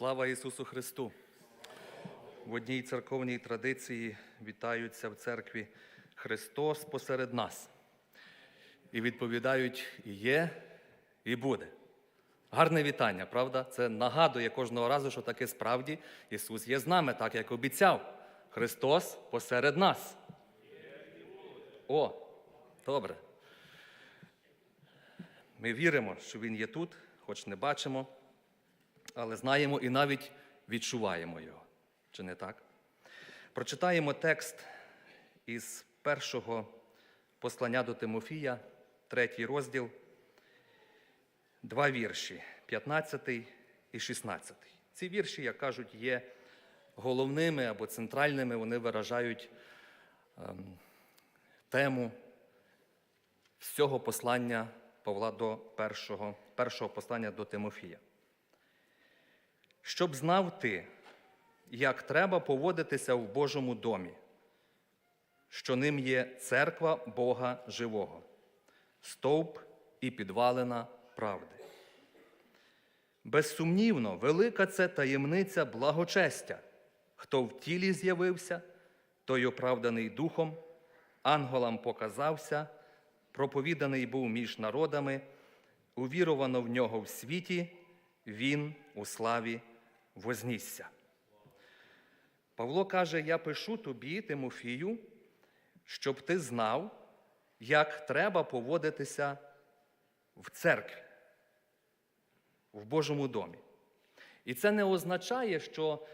Слава Ісусу Христу! В одній церковній традиції вітаються в церкві Христос посеред нас. І відповідають і є, і буде. Гарне вітання, правда? Це нагадує кожного разу, що таки справді Ісус є з нами, так як обіцяв. Христос посеред нас. О, добре. Ми віримо, що Він є тут, хоч не бачимо, але знаємо і навіть відчуваємо його. Чи не так? Прочитаємо текст із першого послання до Тимофія, третій розділ, два вірші 15 і 16. Ці вірші, як кажуть, є головними або центральними, вони виражають ем, тему всього послання Павла до першого, першого послання до Тимофія. Щоб знав ти, як треба поводитися в Божому домі, що ним є церква Бога живого, стовп і підвалина правди. Безсумнівно, велика це таємниця благочестя. Хто в тілі з'явився, той оправданий духом, ангелам показався, проповіданий був між народами, увірувано в нього в світі, він у славі вознісся. Павло каже: Я пишу тобі, Тимофію, щоб ти знав, як треба поводитися в церкві, в Божому домі. І це не означає, що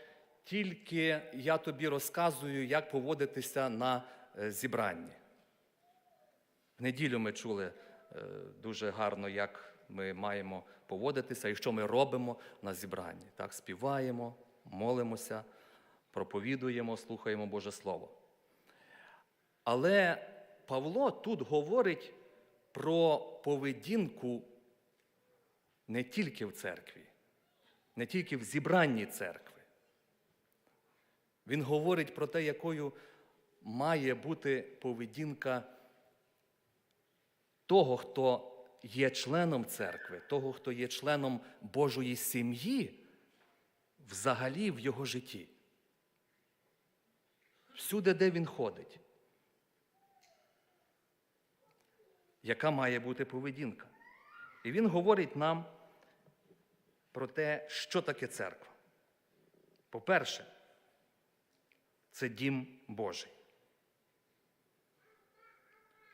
тільки я тобі розказую, як поводитися на е, зібранні. В неділю ми чули е, дуже гарно, як ми маємо поводитися і що ми робимо на зібранні. Так, співаємо, молимося, проповідуємо, слухаємо Боже Слово. Але Павло тут говорить про поведінку не тільки в церкві, не тільки в зібранні церкви. Він говорить про те, якою має бути поведінка того, хто є членом церкви, того, хто є членом Божої сім'ї, взагалі в його житті. Всюди, де він ходить. Яка має бути поведінка? І він говорить нам про те, що таке церква. По-перше, це дім Божий.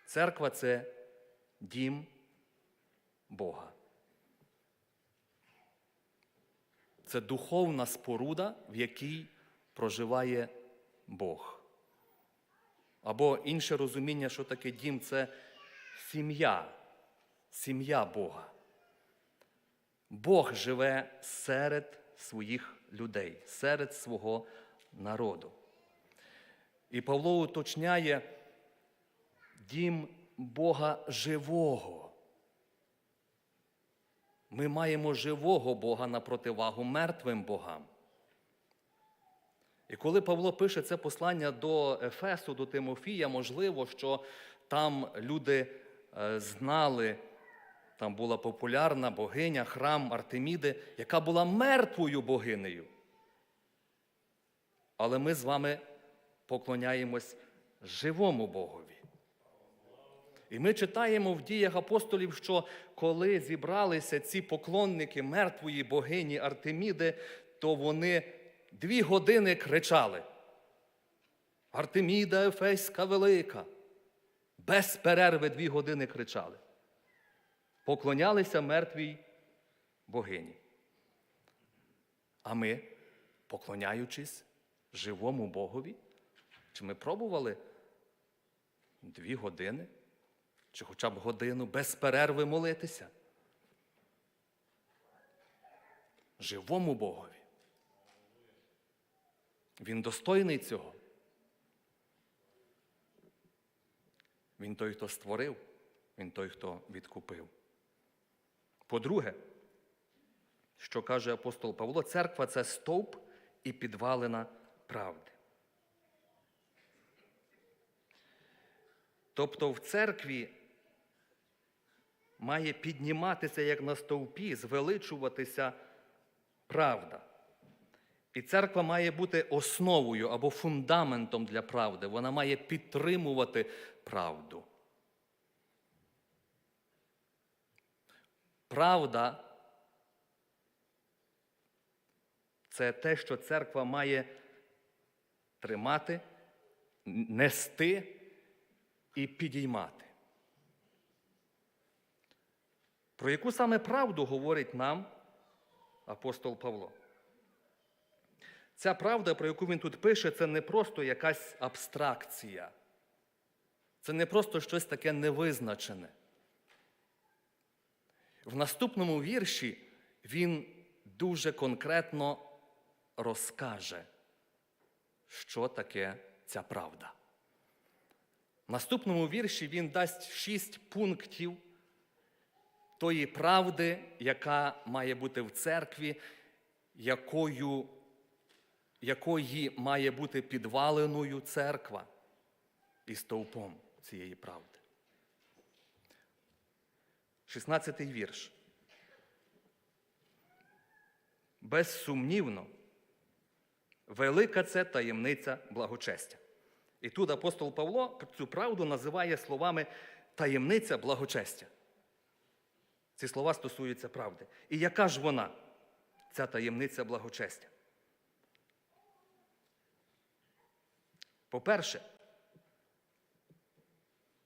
Церква це дім Бога. Це духовна споруда, в якій проживає Бог. Або інше розуміння, що таке дім це сім'я, сім'я Бога. Бог живе серед своїх людей, серед свого народу. І Павло уточняє дім Бога живого. Ми маємо живого Бога на противагу мертвим богам. І коли Павло пише це послання до Ефесу, до Тимофія, можливо, що там люди е, знали, там була популярна богиня, храм Артеміди, яка була мертвою богинею. Але ми з вами поклоняємось живому Богові. І ми читаємо в діях апостолів, що коли зібралися ці поклонники мертвої богині Артеміди, то вони дві години кричали. Артеміда Ефеська велика. Без перерви дві години кричали. Поклонялися мертвій богині. А ми, поклоняючись живому Богові, чи ми пробували дві години, чи хоча б годину без перерви молитися? Живому Богові. Він достойний цього. Він той, хто створив, він той, хто відкупив. По-друге, що каже апостол Павло, церква це стовп і підвалина правди. Тобто в церкві має підніматися як на стовпі, звеличуватися правда. І церква має бути основою або фундаментом для правди. Вона має підтримувати правду. Правда це те, що церква має тримати, нести і підіймати. Про яку саме правду говорить нам апостол Павло? Ця правда, про яку він тут пише, це не просто якась абстракція. Це не просто щось таке невизначене. В наступному вірші він дуже конкретно розкаже, що таке ця правда. В наступному вірші він дасть шість пунктів тої правди, яка має бути в церкві, якою, якої має бути підваленою церква і стовпом цієї правди. 16 вірш. Безсумнівно, велика це таємниця благочестя. І тут апостол Павло цю правду називає словами таємниця благочестя. Ці слова стосуються правди. І яка ж вона, ця таємниця благочестя? По-перше,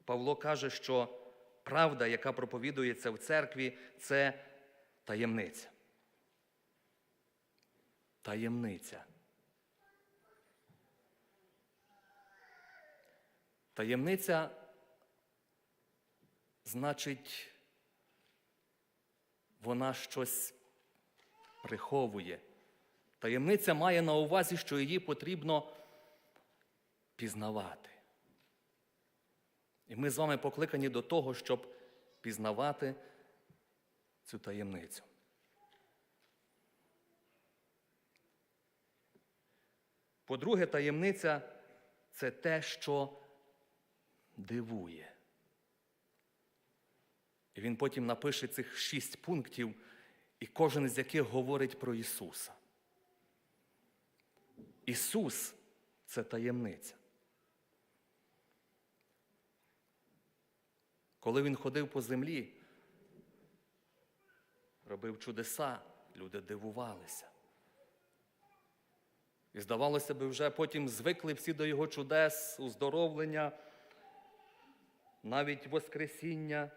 Павло каже, що правда, яка проповідується в церкві, це таємниця. Таємниця. Таємниця значить, вона щось приховує. Таємниця має на увазі, що її потрібно пізнавати. І ми з вами покликані до того, щоб пізнавати цю таємницю. По-друге, таємниця це те, що дивує. І він потім напише цих шість пунктів, і кожен з яких говорить про Ісуса. Ісус це таємниця. Коли він ходив по землі, робив чудеса, люди дивувалися. І здавалося би, вже потім звикли всі до його чудес, уздоровлення, навіть Воскресіння.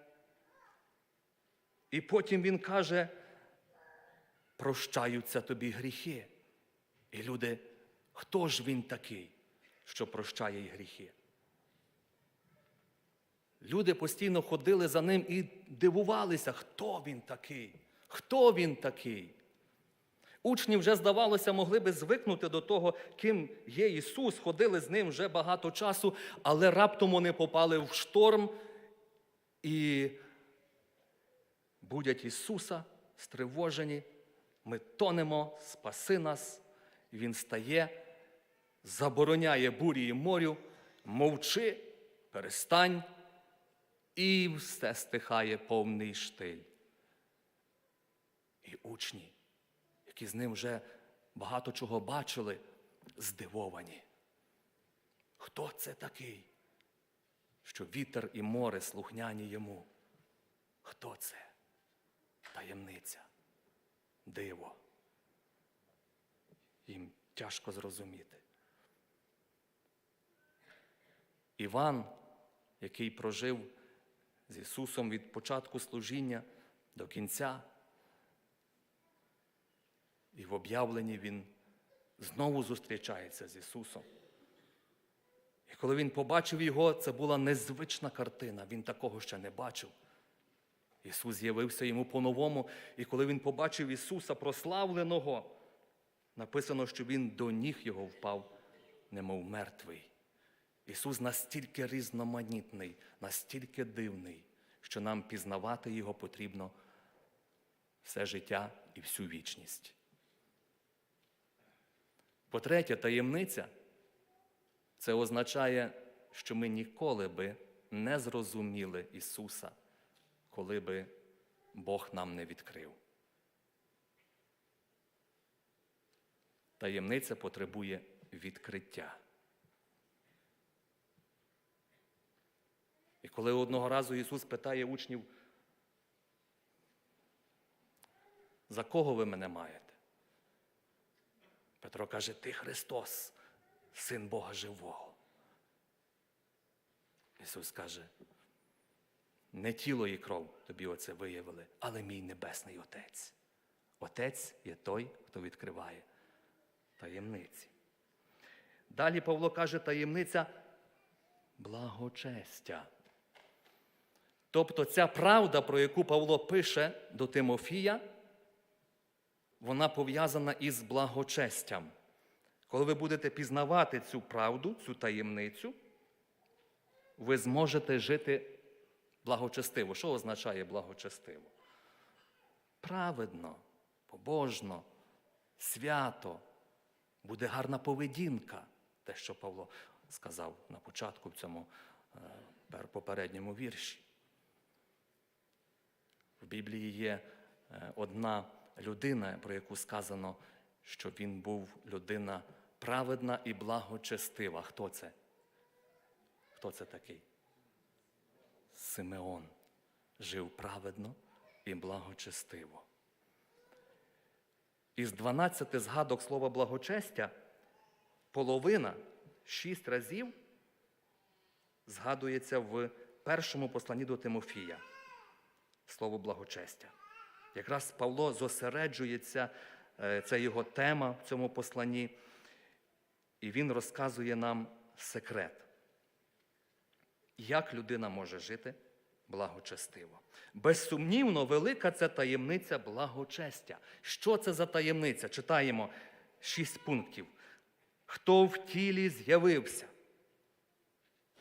І потім він каже, прощаються тобі гріхи. І люди, хто ж він такий, що прощає гріхи? Люди постійно ходили за ним і дивувалися, хто він такий, хто він такий. Учні вже, здавалося, могли би звикнути до того, ким є Ісус, ходили з ним вже багато часу, але раптом вони попали в шторм і будять Ісуса стривожені. Ми тонемо, спаси нас. Він стає, забороняє бурі і морю, мовчи, перестань, і все стихає повний штиль. І учні які з ним вже багато чого бачили, здивовані. Хто це такий, що вітер і море слухняні йому? Хто це? Таємниця, диво. Їм тяжко зрозуміти. Іван, який прожив з Ісусом від початку служіння до кінця, і в об'явленні Він знову зустрічається з Ісусом. І коли він побачив його, це була незвична картина, він такого ще не бачив. Ісус з'явився йому по-новому, і коли він побачив Ісуса прославленого, написано, що Він до ніг його впав, немов мертвий. Ісус настільки різноманітний, настільки дивний, що нам пізнавати Його потрібно все життя і всю вічність. По-третє, таємниця це означає, що ми ніколи би не зрозуміли Ісуса, коли би Бог нам не відкрив. таємниця потребує відкриття. І коли одного разу Ісус питає учнів, за кого ви мене маєте? Петро каже, ти Христос, Син Бога Живого. Ісус каже, не тіло і кров тобі оце виявили, але мій Небесний Отець. Отець є той, хто відкриває таємниці. Далі Павло каже, таємниця благочестя. Тобто ця правда, про яку Павло пише до Тимофія, вона пов'язана із благочестям. Коли ви будете пізнавати цю правду, цю таємницю, ви зможете жити благочестиво. Що означає благочестиво? Праведно, побожно, свято, буде гарна поведінка, те, що Павло сказав на початку в цьому е, попередньому вірші. В Біблії є е, одна людина, про яку сказано, що він був людина праведна і благочестива. Хто це? Хто це такий? Симеон жив праведно і благочестиво. Із 12 згадок слова благочестя половина шість разів згадується в першому посланні до Тимофія. Слово благочестя. Якраз Павло зосереджується, е, це його тема в цьому посланні, і він розказує нам секрет, як людина може жити благочестиво. Безсумнівно, велика це таємниця благочестя. Що це за таємниця? Читаємо шість пунктів. Хто в тілі з'явився?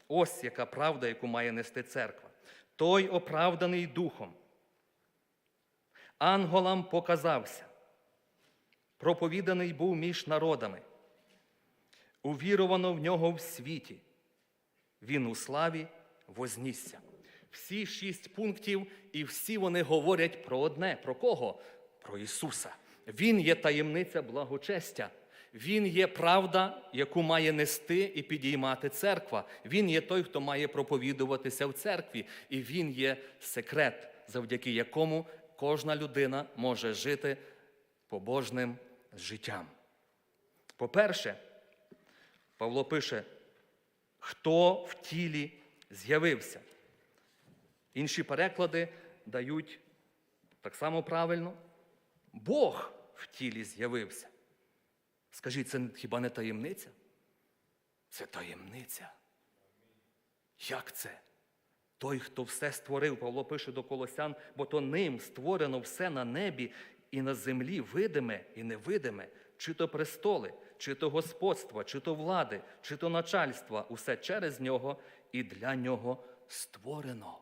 Ось яка правда, яку має нести церква. Той оправданий духом. Анголам показався. Проповіданий був між народами. Увірувано в нього в світі. Він у славі вознісся. Всі шість пунктів, і всі вони говорять про одне: про кого? Про Ісуса. Він є таємниця благочестя. Він є правда, яку має нести і підіймати церква. Він є той, хто має проповідуватися в церкві. І він є секрет, завдяки якому кожна людина може жити побожним життям. По-перше, Павло пише, хто в тілі з'явився. Інші переклади дають так само правильно. Бог в тілі з'явився. Скажіть, це хіба не таємниця? Це таємниця. Як це? Той, хто все створив, Павло пише до Колосян, бо то ним створено все на небі і на землі, видиме і невидиме, чи то престоли, чи то господства, чи то влади, чи то начальства, усе через нього і для нього створено.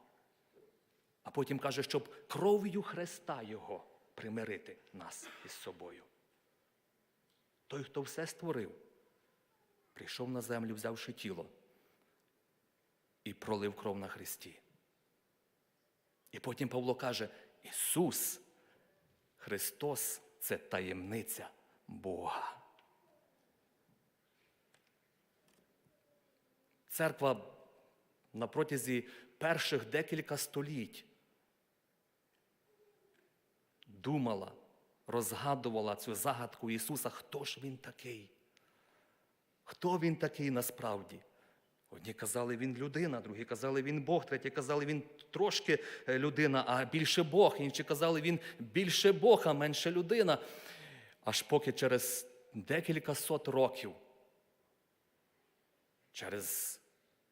А потім каже, щоб кров'ю Христа Його примирити нас із собою. Той, хто все створив, прийшов на землю, взявши тіло і пролив кров на Христі. І потім Павло каже: Ісус, Христос це таємниця Бога. Церква на протязі перших декілька століть думала, розгадувала цю загадку Ісуса, хто ж Він такий? Хто Він такий насправді? Одні казали, він людина, другі казали, він Бог, треті казали, він трошки е, людина, а більше Бог. Інші казали, він більше Бог, а менше людина. Аж поки через декілька сот років, через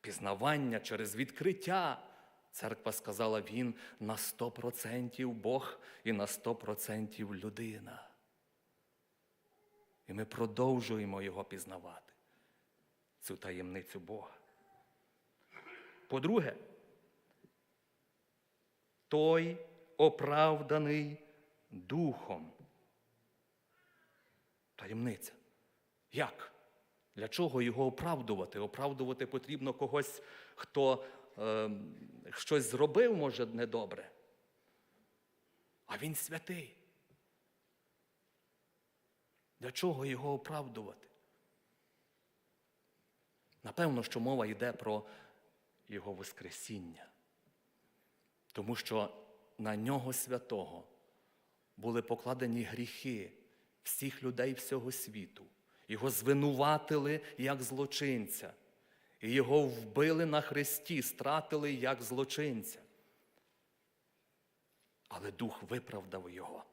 пізнавання, через відкриття, церква сказала, він на 100% Бог і на 100% людина. І ми продовжуємо його пізнавати, цю таємницю Бога. По-друге, той оправданий духом. Таємниця. Як? Для чого його оправдувати? Оправдувати потрібно когось, хто е, щось зробив, може, недобре. А він святий. Для чого його оправдувати? Напевно, що мова йде про Його Воскресіння. Тому що на нього святого були покладені гріхи всіх людей всього світу. Його звинуватили як злочинця, і його вбили на хресті, стратили як злочинця. Але Дух виправдав його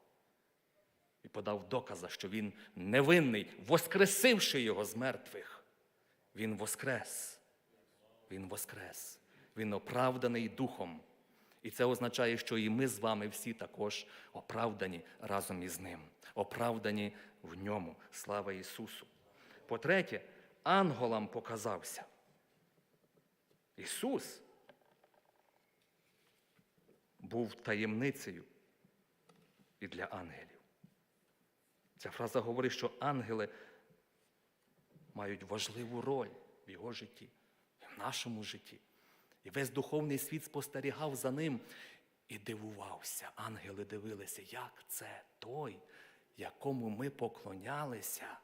і подав докази, що він невинний, воскресивши його з мертвих. Він воскрес. Він воскрес. Він оправданий Духом. І це означає, що і ми з вами всі також оправдані разом із ним, оправдані в ньому. Слава Ісусу. По-третє, ангелам показався. Ісус був таємницею і для ангелів. Ця фраза говорить, що ангели мають важливу роль в його житті, в нашому житті. І весь духовний світ спостерігав за ним і дивувався. Ангели дивилися, як це той, якому ми поклонялися,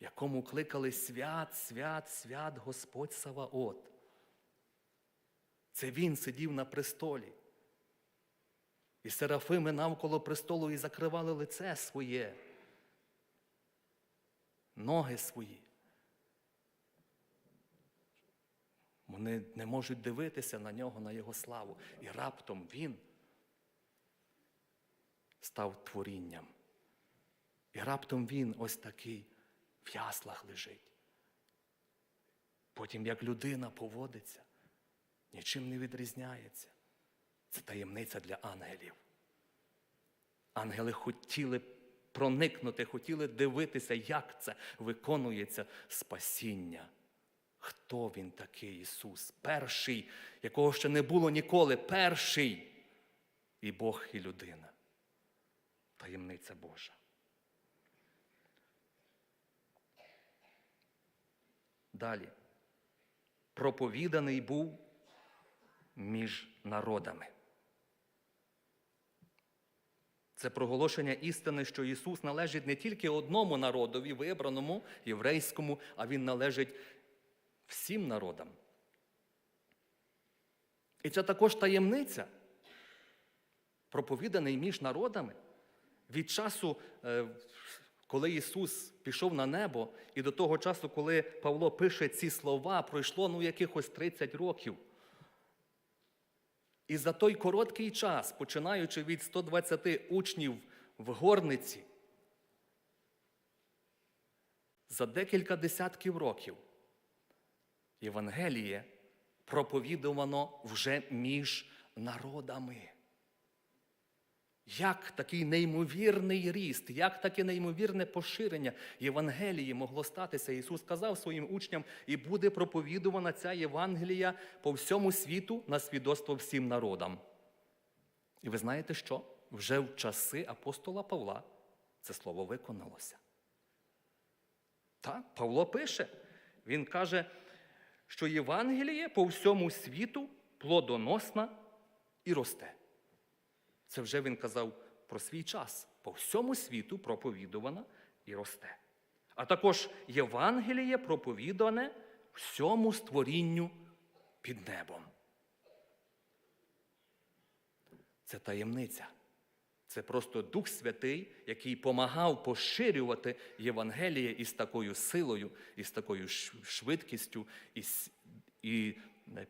якому кликали свят, свят, свят Господь Саваот. Це він сидів на престолі. І серафими навколо престолу і закривали лице своє, ноги свої. Вони не можуть дивитися на нього, на його славу. І раптом він став творінням. І раптом він ось такий в яслах лежить. Потім, як людина поводиться, нічим не відрізняється. Це таємниця для ангелів. Ангели хотіли проникнути, хотіли дивитися, як це виконується спасіння. Хто він такий Ісус? Перший, якого ще не було ніколи, перший і Бог, і людина. Таємниця Божа. Далі. Проповіданий був між народами. Це проголошення істини, що Ісус належить не тільки одному народові, вибраному, єврейському, а Він належить всім народам. І це також таємниця, проповіданий між народами. Від часу, е, коли Ісус пішов на небо, і до того часу, коли Павло пише ці слова, пройшло ну, якихось 30 років. І за той короткий час, починаючи від 120 учнів в горниці, за декілька десятків років Євангеліє проповідувано вже між народами. Як такий неймовірний ріст, як таке неймовірне поширення Євангелії могло статися? Ісус сказав своїм учням, і буде проповідувана ця Євангелія по всьому світу на свідоцтво всім народам. І ви знаєте що? Вже в часи апостола Павла це слово виконалося. Так, Павло пише, він каже, що Євангеліє по всьому світу плодоносна і росте. Це вже він казав про свій час. По всьому світу проповідувана і росте. А також Євангеліє проповідане всьому створінню під небом. Це таємниця. Це просто Дух Святий, який помагав поширювати Євангеліє із такою силою, із такою швидкістю, і, і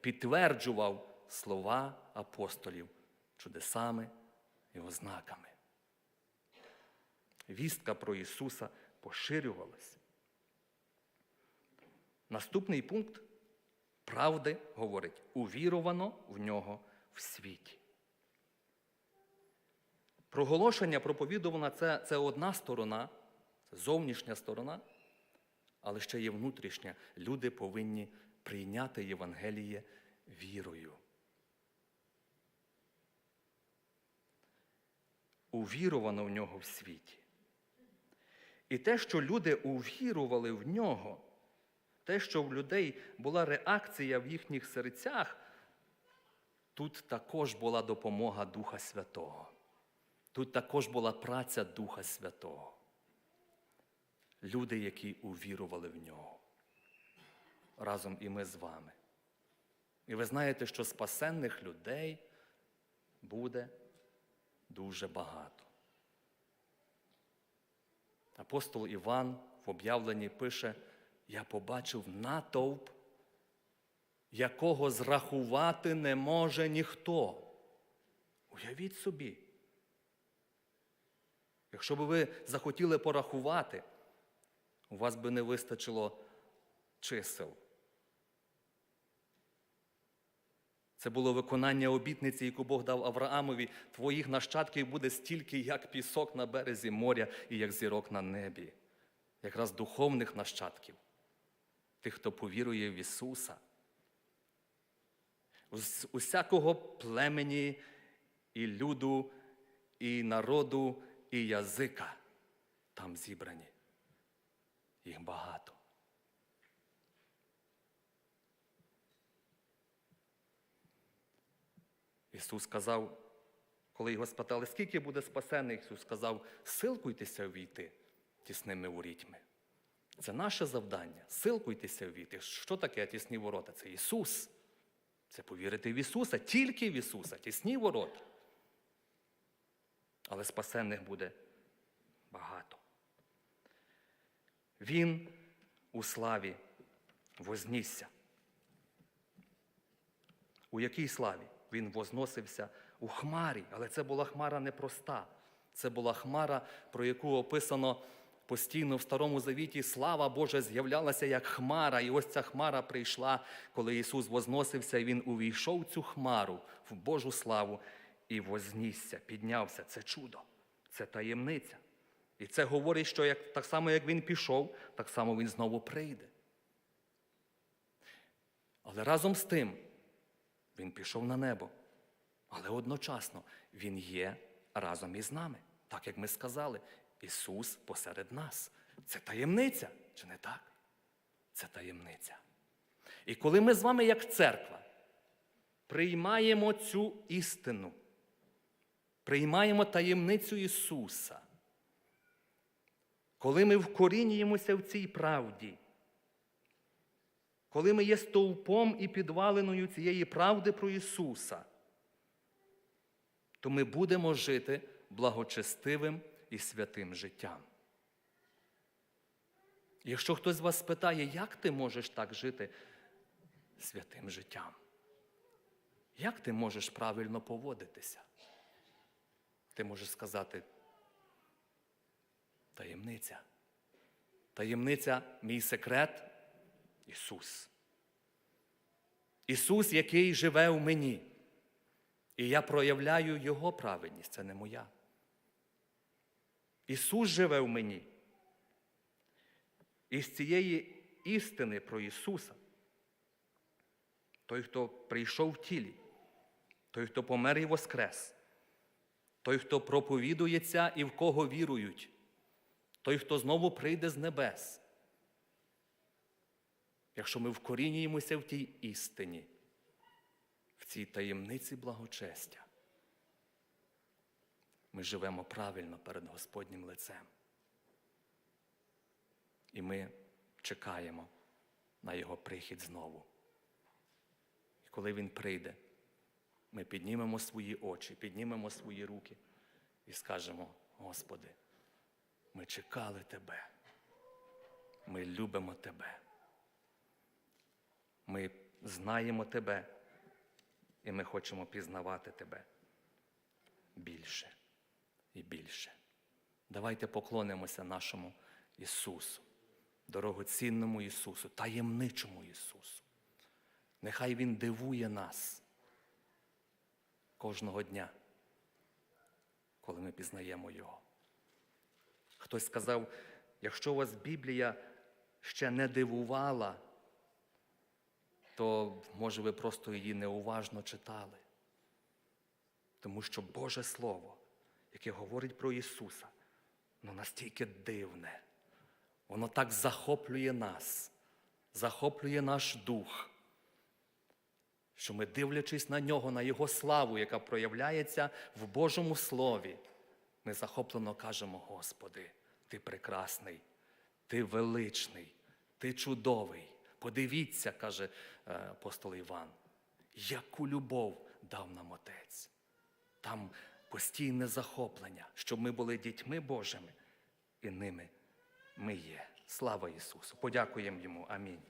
підтверджував слова апостолів чудесами і ознаками. Вістка про Ісуса поширювалася. Наступний пункт правди говорить, увірувано в нього в світі. Проголошення проповідувана це, це одна сторона, це зовнішня сторона, але ще є внутрішня. Люди повинні прийняти Євангеліє вірою. Увірувано в нього в світі. І те, що люди увірували в нього, те, що в людей була реакція в їхніх серцях, тут також була допомога Духа Святого. Тут також була праця Духа Святого. Люди, які увірували в нього. Разом і ми з вами. І ви знаєте, що спасенних людей буде дуже багато. Апостол Іван в об'явленні пише: Я побачив натовп, якого зрахувати не може ніхто. Уявіть собі. Якщо б ви захотіли порахувати, у вас би не вистачило чисел. Це було виконання обітниці, яку Бог дав Авраамові. Твоїх нащадків буде стільки, як пісок на березі моря і як зірок на небі. Якраз духовних нащадків, тих, хто повірує в Ісуса. З усякого племені і люду, і народу, і язика там зібрані. Їх багато. Ісус сказав, коли його спитали, скільки буде спасених, Ісус сказав, силкуйтеся ввійти тісними ворітьми. Це наше завдання. Силкуйтеся ввійти. Що таке тісні ворота? Це Ісус. Це повірити в Ісуса, тільки в Ісуса, тісні ворота. Але спасенних буде багато. Він у славі вознісся. У якій славі? Він возносився у хмарі, але це була хмара непроста. Це була хмара, про яку описано постійно в Старому Завіті. Слава Божа з'являлася як хмара. І ось ця хмара прийшла, коли Ісус возносився, і Він увійшов в цю хмару в Божу славу і вознісся, піднявся. Це чудо, це таємниця. І це говорить, що як, так само, як Він пішов, так само Він знову прийде. Але разом з тим, він пішов на небо. Але одночасно Він є разом із нами. Так як ми сказали, Ісус посеред нас. Це таємниця, чи не так? Це таємниця. І коли ми з вами, як церква, приймаємо цю істину, приймаємо таємницю Ісуса, коли ми вкорінюємося в цій правді, коли ми є стовпом і підваленою цієї правди про Ісуса, то ми будемо жити благочестивим і святим життям. Якщо хтось з вас спитає, як ти можеш так жити святим життям? Як ти можеш правильно поводитися? Ти можеш сказати, таємниця. Таємниця, мій секрет Ісус. Ісус, який живе в мені. І я проявляю Його праведність, це не моя. Ісус живе в мені. І з цієї істини про Ісуса, той, хто прийшов в тілі, той, хто помер і воскрес, той, хто проповідується і в кого вірують, той, хто знову прийде з небес. Якщо ми вкорінюємося в тій істині, в цій таємниці благочестя, ми живемо правильно перед Господнім лицем. І ми чекаємо на Його прихід знову. І коли Він прийде, ми піднімемо свої очі, піднімемо свої руки і скажемо, Господи, ми чекали Тебе, ми любимо Тебе. Ми знаємо Тебе, і ми хочемо пізнавати Тебе більше і більше. Давайте поклонимося нашому Ісусу, дорогоцінному Ісусу, таємничому Ісусу. Нехай Він дивує нас кожного дня, коли ми пізнаємо Його. Хтось сказав, якщо вас Біблія ще не дивувала, то, може, ви просто її неуважно читали. Тому що Боже Слово, яке говорить про Ісуса, воно настільки дивне, воно так захоплює нас, захоплює наш дух, що ми, дивлячись на нього, на Його славу, яка проявляється в Божому Слові, ми захоплено кажемо: Господи, Ти прекрасний, Ти величний, Ти чудовий. Подивіться, каже е, апостол Іван, яку любов дав нам Отець. Там постійне захоплення, щоб ми були дітьми Божими, і ними ми є. Слава Ісусу! Подякуємо Йому. Амінь.